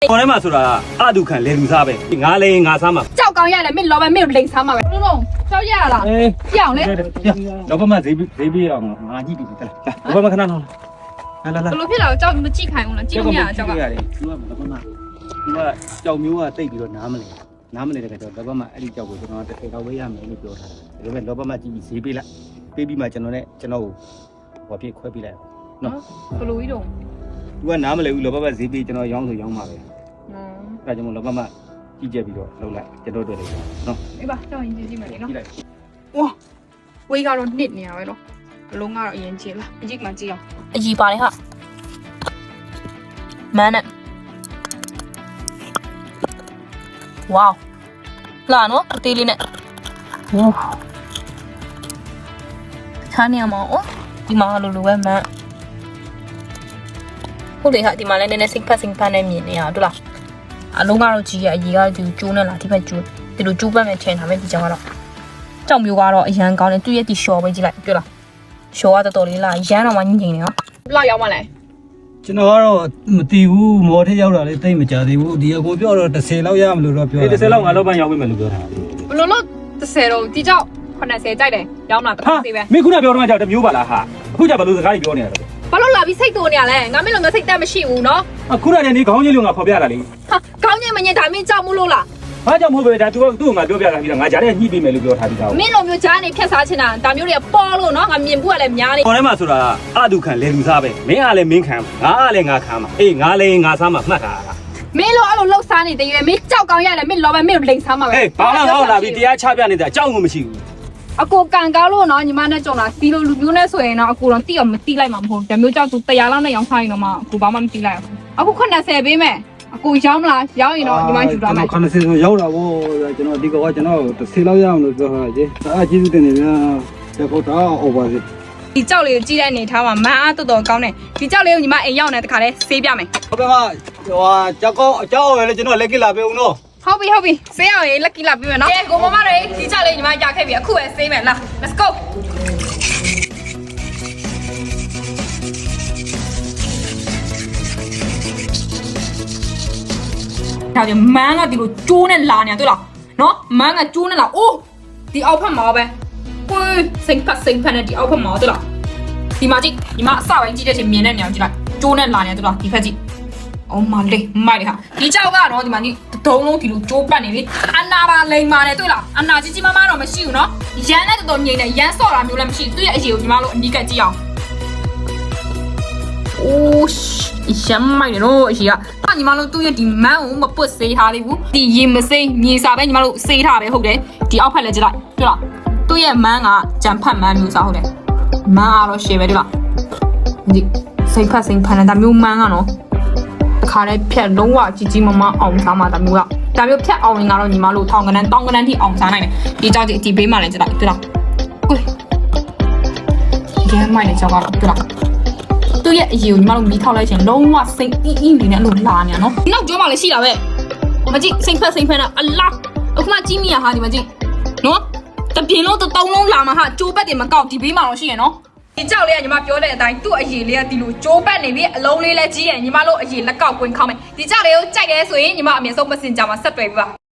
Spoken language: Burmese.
ခေါင်းထဲမှာဆိုတာအတူခံလေလူစားပဲငါလေငါစားမှာကြောက်ကောင်းရတယ်မင်းလောပဲမင်းလိန်စားမှာပဲလုံးလုံးကြောက်ရလားအေးပြောင်းလေတော့ဘာမှဈေးဈေးပြအောင်ငါကြည့်ပြီတက်လာဘာမှခဏတော့လာလာလာဘလို့ဖြစ်လာကြောက်မကြည့်ခိုင်းဘူးလားကြည့်လို့မရကြောက်ကရတယ်သူကဘာမှသူကကြောက်မျိုးကတိတ်ပြီးတော့နားမလဲနားမလဲတဲ့ကတော့လောဘမအဲ့ဒီကြောက်ကိုကျွန်တော်တစ်ခေတ်တော့ဝေးရမယ်လို့ပြောထားတာဒါပေမဲ့လောဘမကြည့်ပြီးဈေးပေးလိုက်ပေးပြီးမှကျွန်တော်နဲ့ကျွန်တော်ကိုဟောပြခွဲပေးလိုက်နော်ဘလို့ကြီးတော့ သူကနားမလဲဘူးလောဘမဈေးပေးကျွန်တော်ရောင်းဆိုရောင်းပါပဲအဲ့ဒါကြောင့်လောဘမကြည့်ကြပြီးတော့လှုပ်လိုက်ကျွန်တော်တို့လည်းနော်အေးပါကြောက်ရင်ကြည့်ကြည့်မယ်လေနော်ကြည့်လိုက်ဝါဝေးကတော့နစ်နေရပဲနော်ဘလုံးကတော့အရင်ကြည့်လားအကြည့်မှကြည့်အောင်အကြီးပါလေဟာမန်းနဲ့ဝေါလာနော်အသေးလေးနဲ့ဝူခါနေအောင်အော်ဒီမှာလိုလိုပဲမန်း ဟုတ်တယ်ဟာဒီမှာလည်းနည်းနည်းစိတ်ဖက်စိတ်ဖက်နဲ့မြင်နေရတို့လားအလုံးကတော့ကြီးရအကြီးကဒီကျိုးနဲ့လားဒီဘက်ကျိုးဒီလိုကျိုးပတ်မဲ့ထင်တာပဲဒီကြောင်ကတော့ကြောင်မျိုးကတော့အရန်ကောင်းတယ်သူ့ရဲ့ဒီရှော်ပဲကြည့်လိုက်တွေ့လားရှော်ကတော်တော်လေးလားရမ်းတော့မှညင်ညင်နေနော်ဘလောက်ရောက်မှလဲကျွန်တော်ကတော့မတီးဘူးမော်ထက်ရောက်တာလေးတိတ်မကြသေးဘူးဒီအကိုပြောတော့30လောက်ရမလို့တော့ပြောဒီ30လောက်ငါလောဘရောက်ပြီမယ်လို့ပြောတာဘလို့လို့30တော့ဒီကြောက်80ကြိုက်တယ်ရောင်းလာတော့ဟာသေးပဲမင်းခုနပြောတော့ကြောက်တမျိုးပါလားဟာအခုကျဘလို့စကားကြီးပြောနေရတာ ဘာလို့လာပြီးစိတ်တူနေရလဲငါမင်းလုံးကစိတ်တက်မရှိဘူးနော်အခုနကနေနေခေါင်းကြီးလုံးကဖော်ပြတာလေဟာကောင်းညင်မညင်ဒါမင်းကြောက်မှုလို့လားဘာကြောင့်မဟုတ်ပဲဒါသူကသူ့ကိုငါပြောပြတာပြီးတော့ငါကြားထဲညှိပေးမယ်လို့ပြောထားပြီးသားမင်းလိုမျိုးကြားနေဖြတ်စားချင်တာဒါမျိုးတွေကပေါ်လို့နော်ငါမြင်ဘူးကလည်းများနေခေါင်းထဲမှာဆိုတာအတူခံလေလူစားပဲမင်းကလည်းမင်းခံငါကလည်းငါခံမှာအေးငါလည်းငါစားမှာမှတ်တာမင်းလိုအဲ့လိုလှုပ်ရှားနေတဲ့ရွယ်မင်းကြောက်ကောင်းရတယ်မင်းလောပဲမင်းလိန်စားမှာပဲအေးဘာမှငါ့ကိုလာပြီးတရားချပြနေတဲ့အကြောင်းကိုမရှိဘူး အကိုကန်ကားလို့နော်ညီမနဲ့ကြုံတာဒီလိုလူမျိုးနဲ့ဆိုရင်တော့အကိုတော့တိအောင်မတိလိုက်မှာမဟုတ်ဘူးဒါမျိုးကြောက်သူတရားလောက်နဲ့ရောင်းစားရင်တော့မှအကိုဘာမှမတိလိုက်ဘူးအခု80ပေးမယ်အကိုရောင်းမလားရောင်းရင်တော့ညီမယူသွားမယ်ကျွန်တော်90ဆိုရောက်တာဗောကျွန်တော်ဒီကောကကျွန်တော်30လောက်ရအောင်လို့ပြောထားတယ်အားကျေးဇူးတင်နေဗျာတကောတာအော်ပါစေဒီကြောက်လေးကိုကြည့်တဲ့အနေထားမှာမန်းအားတော်တော်ကောင်းတယ်ဒီကြောက်လေးကိုညီမအိမ်ရောက်နေတခါလဲဆေးပြမယ်ဟုတ်ကဲ့မဟိုကြောက်ကောအကြောက်ရလေကျွန်တော်လက်ကလာပေးအောင်နော် ဟုတ်ပြီဟုတ်ပြီဆေးရအောင်လက်ကီလာပြမယ်နော်ကဲကိုမမတွေဒီကြောက်လေးညီမရခဲ့ပြီအခုပဲဆေးမယ်လာ let's go ဒါကြောင့်မန်းကဒီလိုကျိုးနဲ့လာနေတာတွေ့လားနော်မန်းကကျိုးနဲ့လာအိုးဒီအောက်ဖက်မှာပဲကိုယ်စိတ်ဖက်စိတ်ဖက်နဲ့ဒီအောက်ဖက်မှာတွေ့လားဒီမှာကြည့်ဒီမှာအစပိုင်းကြည့်တဲ့ချိန်မြင်တဲ့နေအောင်ကြည့်လိုက်ကျိုးနဲ့လာနေတာတွေ့လားဒီဖက်ကြည့်အော်မလေးမိုက်လေဟာဒီကြောက်ကတော့ဒီမှာကြည့် ဒုံလုံးဒီလိုကျိုးပတ်နေပြီအနာပါလိမ်မာနေတွေ့လားအနာကြီးကြီးမားမားတော့မရှိဘူးနော်ရမ်းနဲ့တော်တော်ငြိမ်နေရမ်းစော့တာမျိုးလည်းမရှိသူ့ရဲ့အရေးကိုညီမတို့အနီးကပ်ကြည့်အောင်โอ้ရှမ်းမိုက်တယ်နော်အရှိကအဲ့ညီမတို့သူ့ရဲ့ဒီမန်းကိုမပွတ်စေးထားသေးဘူးဒီရင်မစိမ့်မြေစာပဲညီမတို့စေးထားပဲဟုတ်တယ်ဒီအောက်ဖက်လည်းကြည့်လိုက်တွေ့လားသူ့ရဲ့မန်းကကြံဖတ်မန်းမျိုးစားဟုတ်တယ်မန်းကတော့ရှယ်ပဲတွေ့လားဒီစိတ်ဖတ်စိတ်ဖတ်နေတာမျိုးမန်းကနော်တစ် ခါတည်းဖြတ်လုံးဝကြီးကြီးမမအောင်စားမှာဒါမျိုးကဒါမျိုးဖြတ်အောင်ရင်ကတော့ညီမတို့ထောင်ကနန်းတောင်းကနန်းထိအောင်စားနိုင်တယ်ဒီကြောက်ဒီဒီဘေးမှာလည်းကြည့်လိုက်တွေ့လားကိုယ်ရဲမိုက်နေကြောက်ကတော့တွေ့လားသူ့ရဲ့အရေးကိုညီမတို့မီးထောက်လိုက်ချင်းလုံးဝစိတ်အီးအီးလေးနဲ့အဲ့လိုလာနေရနော်နောက်ကျောမှလည်းရှိတာပဲမကြည့်စိတ်ဖက်စိတ်ဖက်နဲ့အလားအခုမှကြီးမိရဟာဒီမကြည့်နော်တပြင်းလုံးတစ်တုံးလုံးလာမှာဟာကြိုးပတ်တယ်မကောက်ဒီဘေးမှာတော့ရှိရနော် ဒီကြောက်လေးကညီမပြောတဲ့အတိုင်းသူ့အရေးလေးကဒီလိုကြိုးပတ်နေပြီအလုံးလေးလည်းကြီးတယ်ညီမတို့အရေးလက်ကောက်ကွင်းခေါင်းမယ်ဒီကြောက်လေးကိုကြိုက်တယ်ဆိုရင်ညီမအမြဲဆုံးမစင်ကြမှာဆက်တွေ့ပြီပါ